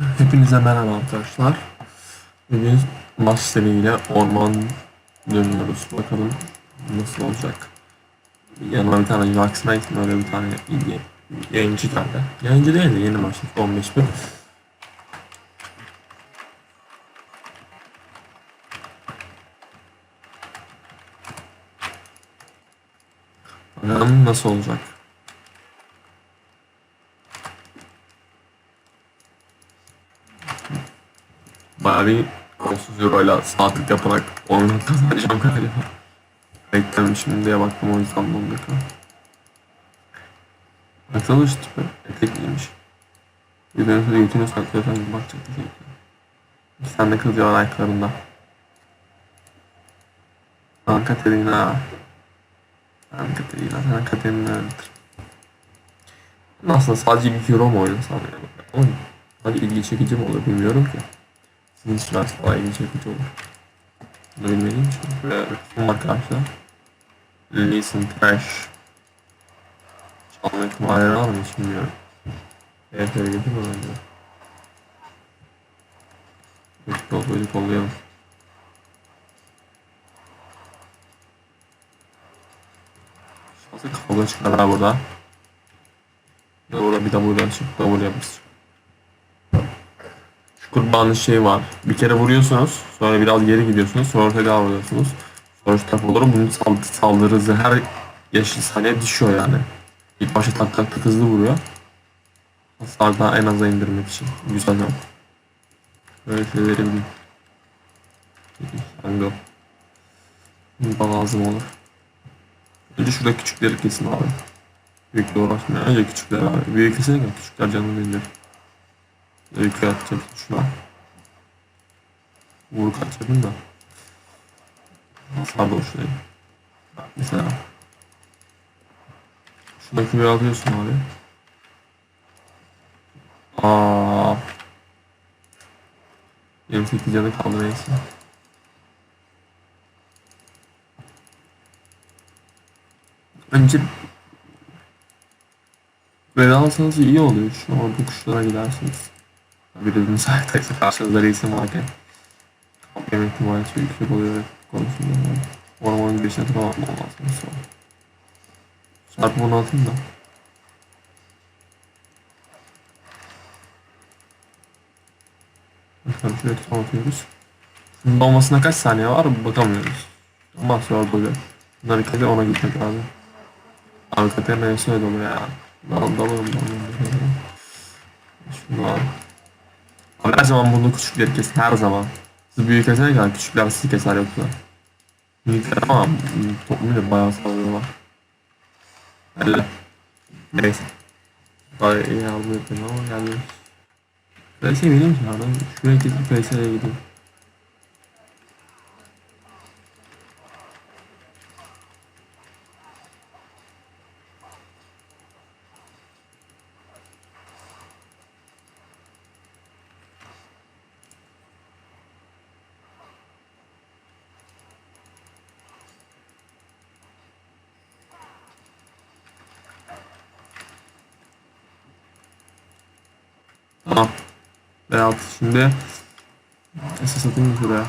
Hepinize merhaba arkadaşlar. Bugün maç sebebiyle orman dönüyoruz. Bakalım nasıl olacak. Yanıma bir tane Jackson öyle bir tane iyi yayıncı geldi. Yayıncı değil de yeni başladı 15 bin. Bakalım nasıl olacak. Bir 30 euro ile saatlik yaparak oyunu kazanacağım galiba. Beklemişim diye baktım o yüzden dondu kal. Baksana şu tipe. Etek giymiş. Bir de sonra götünü saklıyorsan bir bakacak bir şey. Sen de kızıyor ayaklarında. Lan Katerina. Lan Katerina. Sen Katerina öyledir. Aslında sadece bir euro mu oynasam yani? Ama hadi ilgi çekici mi olur bilmiyorum ki. İçin biraz ilgi çekici olur. Bunu bilmediğim için. Ve son arkadaşlar. Listen Trash. Çalma ihtimali var mı hiç bilmiyorum. Evet öyle değil mi bence? Yok yol böyle kollayalım. Şansı kavga çıkar ha burada. Burada bir de buradan çık. Double. Şu kurbanlı şey var. Bir kere vuruyorsunuz. Sonra biraz geri gidiyorsunuz. Sonra tekrar vuruyorsunuz. Sonra şu tarafa doğru bunun sald saldırı hızı her yeşil saniye düşüyor yani. İlk başta tak tak tak hızlı vuruyor. Hasar daha en aza indirmek için. Güzel ama. Böyle şeyleri bileyim. Hangi o? Lazım olur. Önce şurada küçükleri kesin abi. Büyükle uğraşmıyor. Önce küçükler abi. Büyük kesinlikle küçükler canını indir. Büyük atacağım şuna. Vur kaçırdım da. Hasar da hoşlayayım. Mesela. Şuradaki bir alıyorsun abi. Aa. 28 canı kaldı neyse. Önce alsanız iyi oluyor. Şu an bu kuşlara gidersiniz. Birinin ayaktaysa karşınızda reisim varken. Kamp yeme ihtimali çok yüksek oluyor konusunda. Ormanın girişine tamamlamam lazım sonra. Çarpı bunu atayım da. Bakalım şöyle tam atıyoruz. Bunun olmasına kaç saniye var bakamıyoruz. Ama sonra böyle. Bunlar ikide ona gitmek lazım. Katerina neyse öyle oluyor ya. Dal dalım dalım. Şunu al. Abi her zaman bunu küçükleri kes her zaman. Siz büyük kesene kadar küçükler sizi keser yoksa. Büyükler ama toplumuyla bayağı sallıyorlar. Öyle. Neyse. Bayağı iyi ettim ama geldi. Ben şey vereyim ki adam. Şuraya kesip PS'ye gideyim. B6 şimdi. Esas atayım mı şuraya?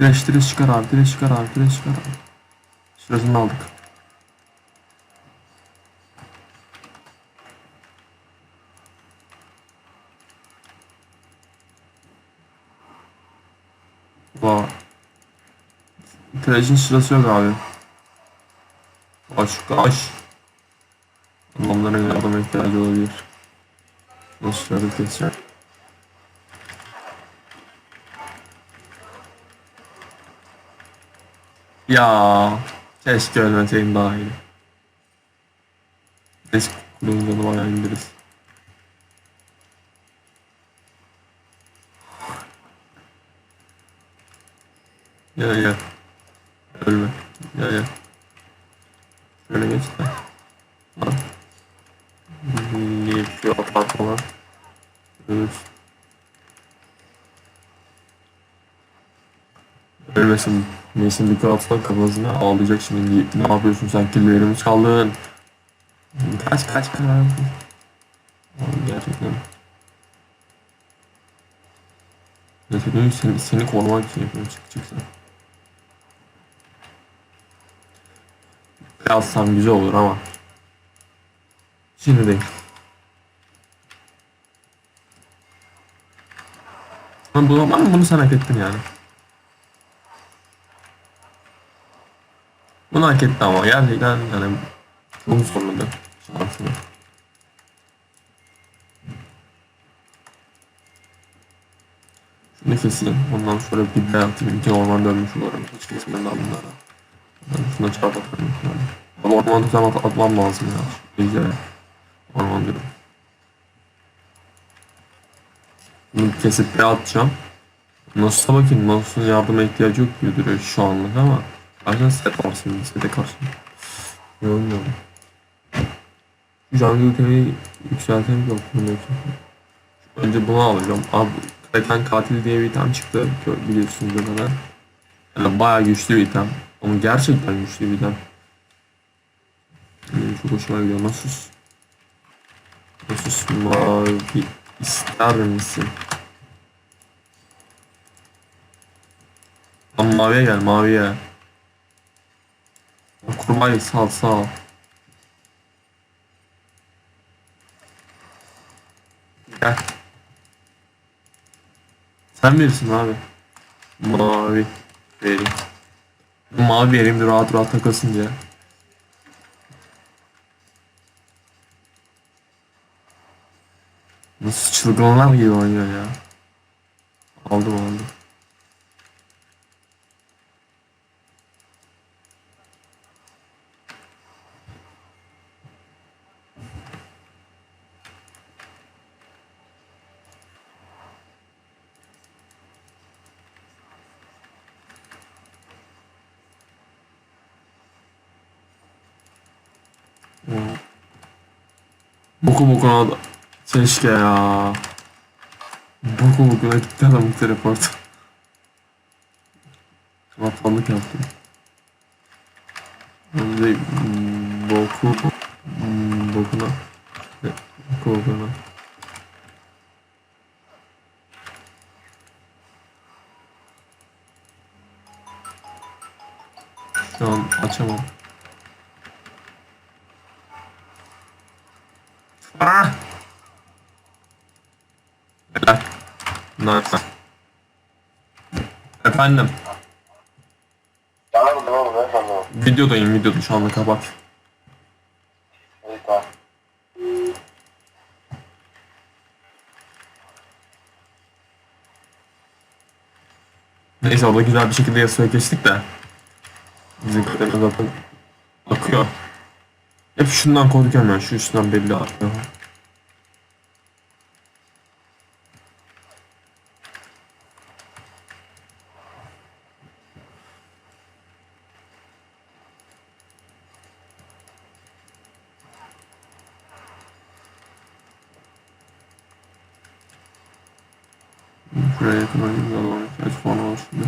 Direş direş çıkar abi, direş çıkar abi, direş çıkar abi. Şurasını aldık. Vay. Tirajın sırası yok abi. Koş koş. Adamların yardıma ihtiyacı olabilir. Nasıl şöyle keseceğim. Ya keşke ölmeseydim daha iyi. Neyse kulun canı bayağı indiririz. Gel gel. Ölme. Gel gel. Şöyle geç de. Lan. Şey yapar falan. Ölürsün. Ölmesin. Mason bir atsan kafasına ağlayacak şimdi. Ne yapıyorsun sen killerimiz kaldın. Kaç kaç kaç. Gerçekten. Neyse dün seni, seni korumak için yapıyorum çık çık sen. Yazsam güzel olur ama. Şimdi değil. Ben bunu, ben bunu sen hak ettin yani. Bunu hak etti ama gerçekten yani çok zorladı şansını. Şunu keseyim. Ondan sonra bir daha atayım. İki orman dönmüş olurum. Hiç kesmeden daha bunlara. Şuna çarp atarım. Yani. Ama orman tutam at atmam lazım ya. Ejder'e. Orman diyorum. Bunu kesip bir atacağım. Nasılsa bakayım Nasıl'ın yardıma ihtiyacı yok gibi duruyor şu anlık ama Zaten set var şimdi sete karşı Yorulmuyorum Jungle item'i yükseltem yok. Önce bunu alacağım Abi Kraken katil diye bir item çıktı biliyorsunuz zaten yani bayağı güçlü bir item Ama gerçekten güçlü bir item Benim çok hoşuma gidiyor Nasus Nasus mavi ister misin? Lan maviye gel maviye. Kurmayı sal sal. Gel. Sen bilirsin abi. Mavi vereyim. Mavi vereyim de rahat rahat takılsın diye. Nasıl çılgınlar gibi oynuyor ya. Aldım aldım. Hmm. Boku bokuna da... Keşke ya. Boku bokuna gitti adamın teleport. Kapatmanlık yaptım. Ben de hmm, boku... hmm, Bokuna... Boku bokuna... Şu an açamam. Ah! Helal. Nice. Efendim. Tamam tamam ben sandım. Videodayım videoda şu anda kapat. İyi tamam. Neyse orada güzel bir şekilde Yasuo'ya geçtik de. Bizim zaten akıyor. Hep şundan korkuyorum ben. Şu üstünden belli akıyor. Şuraya yakın oynayayım da alalım. Kaç puan var şimdi?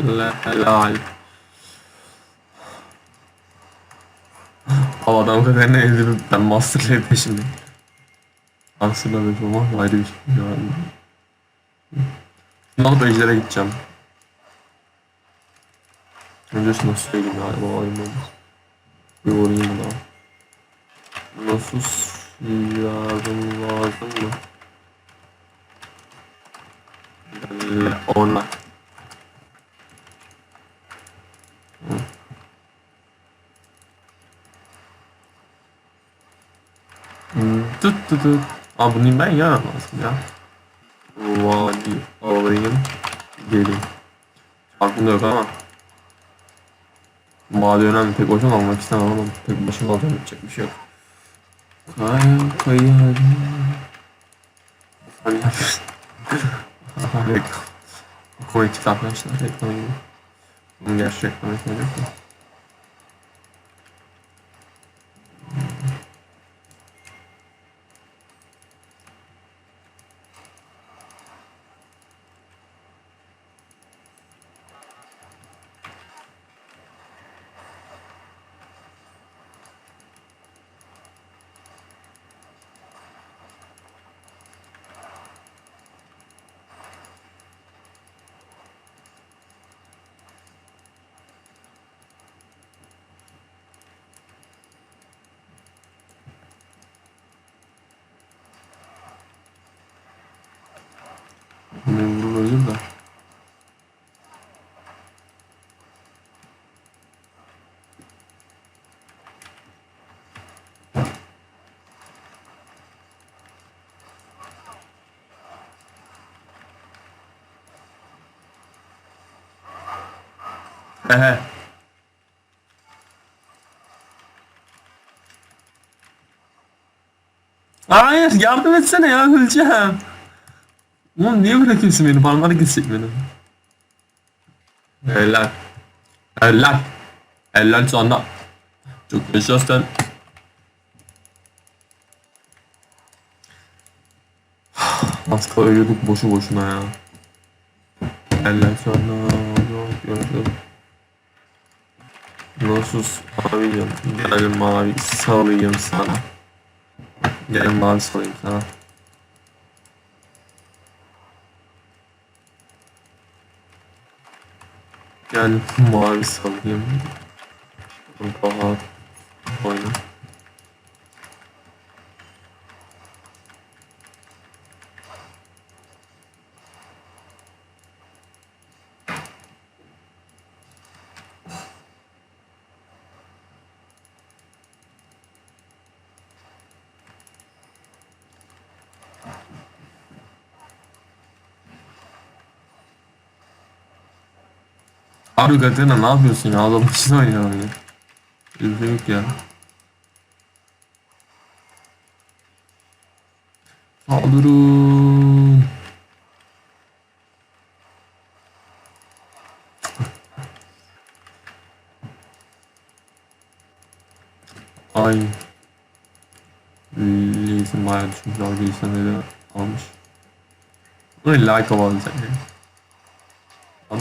Helal. Havadan kadarına ezilip ben Master'la peşimde. Master'la beş olmak ayrı bir şey. Yani. Şundan da Ejder'e gideceğim. Önce şunu söyleyeyim galiba oyun olmaz. Bir vurayım buna. Nasıl yardım lazım mı? Ona. Tut tut tut. Aa bunu ben lazım ya. Vadi alayım. Gelin. Aklımda yok ama. Mavi önemli. Tek başına almak istemem ama tek başına alacağım yapacak bir şey yok. Kaya kaya hadi. Hani Reklam. Komik kitap arkadaşlar reklam gibi. Bunun gerçek reklam reklam yok Beni vurur ölür de. Ehe. Hayır yardım etsene ya öleceğim. Oğlum niye bırakıyorsun beni? Parmağı kesecek benim. Helal. Helal. Helal sana. Çok yaşasın. Az kala ölüyorduk boşu boşuna ya. Helal sana. Yok yok. Nasıl abicim? Gel mavi salayım sana. Gel mavi salayım sana. Yani mavi salayım. Bahar oyna. Abi Katerina ne yapıyorsun ya? Adam için oynuyor. Bir şey yok ya. Saldırın. Ay. Lee'sin bayağı düşmüş. Algı işlemleri almış. Böyle like kovalayacak yani.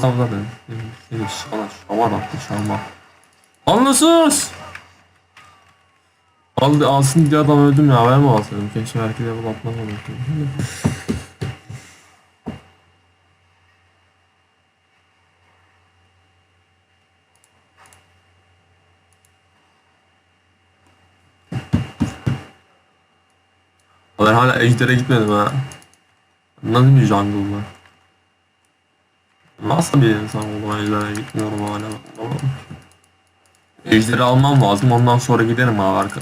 Zaten seni şala şaman attı şaman. Anlasız! Aldı alsın diye adam öldüm ya ben mi alsaydım? Keşke herkese level atmamadım. Ben hala ejder'e gitmedim ha. Nasıl bir jungle var? Nasıl bir insan olaylara gitmiyorum hala. Ejderi almam lazım ondan sonra giderim abi arka.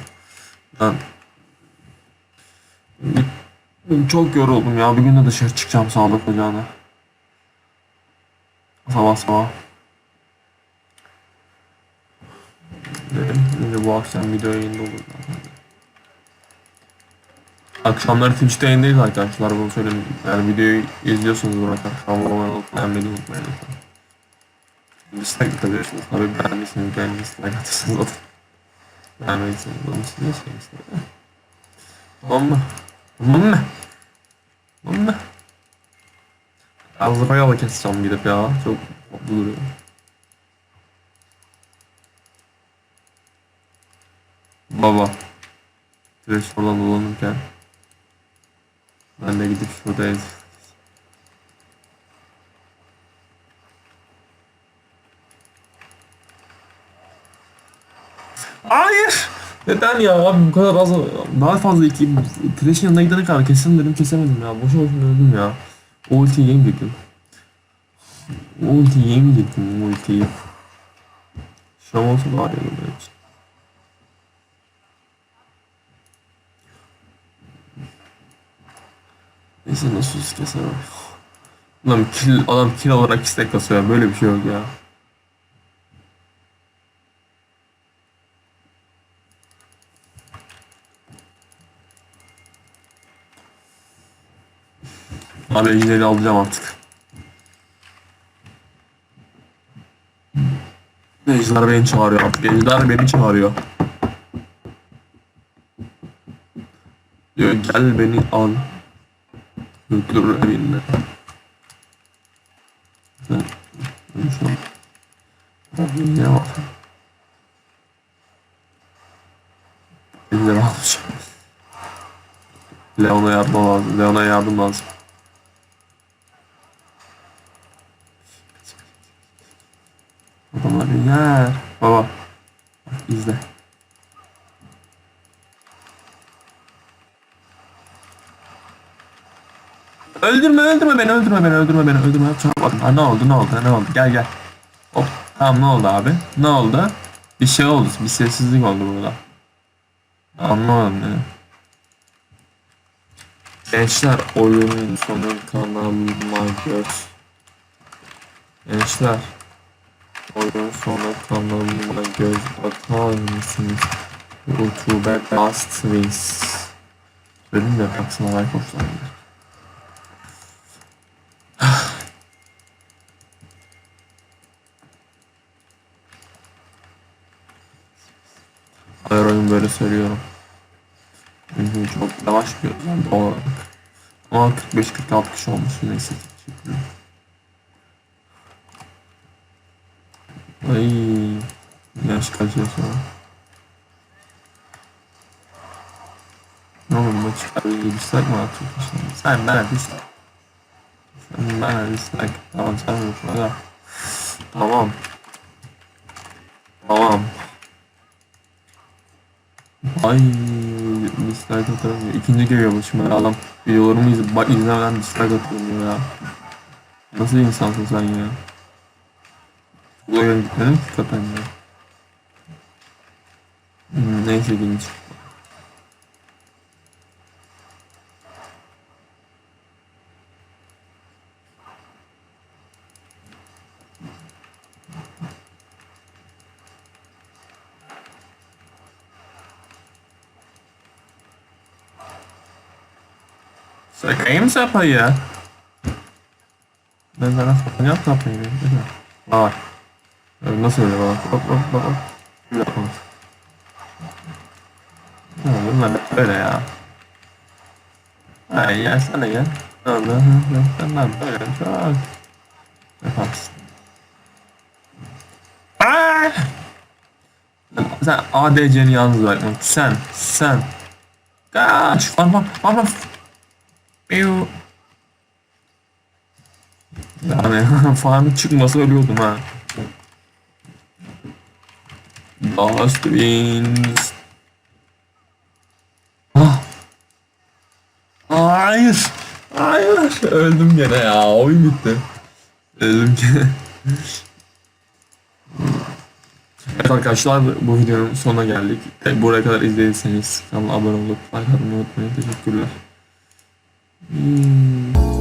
Çok yoruldum ya. Bir gün de dışarı çıkacağım sağlık ocağına. Sabah sabah. Dedim. Şimdi bu akşam video yayında olur. Akşamları Twitch'te yayındayız arkadaşlar. Bunu söyleyeyim. Yani videoyu izliyorsunuz bırakın. Abone olmayı beğenmeyi unutmayın. Dislike atabilirsiniz. Tabii beğendiyseniz beğenmeyi dislike atırsınız zaten. Beğenmediyseniz. Tamam mı? Tamam mı? Tamam mı? Ağzıma yala keseceğim gidip ya. Çok mutlu duruyor. Baba. Süreç oradan dolanırken ben de gidip şurada ez. Hayır. Neden ya abi bu kadar az daha fazla iki Thresh'in yanına gidene kadar kesin dedim kesemedim ya. Boşu boşuna öldüm ya. O ultiyi yemeyecektim. O ultiyi yemeyecektim o ultiyi. Şam olsa daha iyi olur için. Kesin nasıl keser o. Adam kill, adam kill olarak istek kasıyor. Böyle bir şey yok ya. Abi ejderi alacağım artık. Ejder beni çağırıyor artık. Ejder beni çağırıyor. Diyor gel beni al. Götür evine. Sen şu an. Ne var? Ejder almış. Leon'a yardım lazım. Leon'a yardım lazım. Adamlar yer. Öldürme öldürme beni öldürme beni öldürme beni öldürme. Çabuk ha, ne oldu ne oldu ne oldu gel gel. Hop tamam ne oldu abi ne oldu? Bir şey oldu bir sessizlik oldu burada. Anlamadım ne. Gençler oyunun sonu kanalıma göz. Gençler oyunun sonu kanalıma göz atar mısınız? YouTube Last Wings. Söyledim de baksana like hoşlandı. Her oyun böyle söylüyorum. Çünkü çok yavaş bir yani doğal. Ama 45-46 kişi olmuş neyse. Ay yaş kaç yaş var? Ne olur maç çıkarıyor dislike mi atıyorsun şimdi? Sen bana dislike. Sen dislike. Tamam sen vurma da. Tamam. Tamam. Ay dislike atarım ya. İkinci geliyor bu şimdi adam. Videolarımı izle, bak izlemeden dislike atıyorum ya. Nasıl insansın sen ya? Bu oyun gitmedim ki ya. Hmm, neyse ilginç. Mı sapayı? Ben sana sapayım sapayı. Mi? Aa. Öyle nasıl öyle bak bak bak bak bak. Ne olur bunlar böyle ya. Ay ya de gel. Oldu? Sen de böyle çok. Yaparsın. Aa! Sen ADC'ni yalnız bırakma. Sen, sen. Kaç. Var var var var. Piu. Yani farmı çıkmasa ölüyordum ha. Lost Wings. Ah. Hayır. Hayır. Öldüm gene ya. Oyun bitti. Öldüm gene. Evet arkadaşlar bu videonun sonuna geldik. E, Buraya kadar izlediyseniz kanala abone olup like atmayı unutmayın. Teşekkürler. 嗯。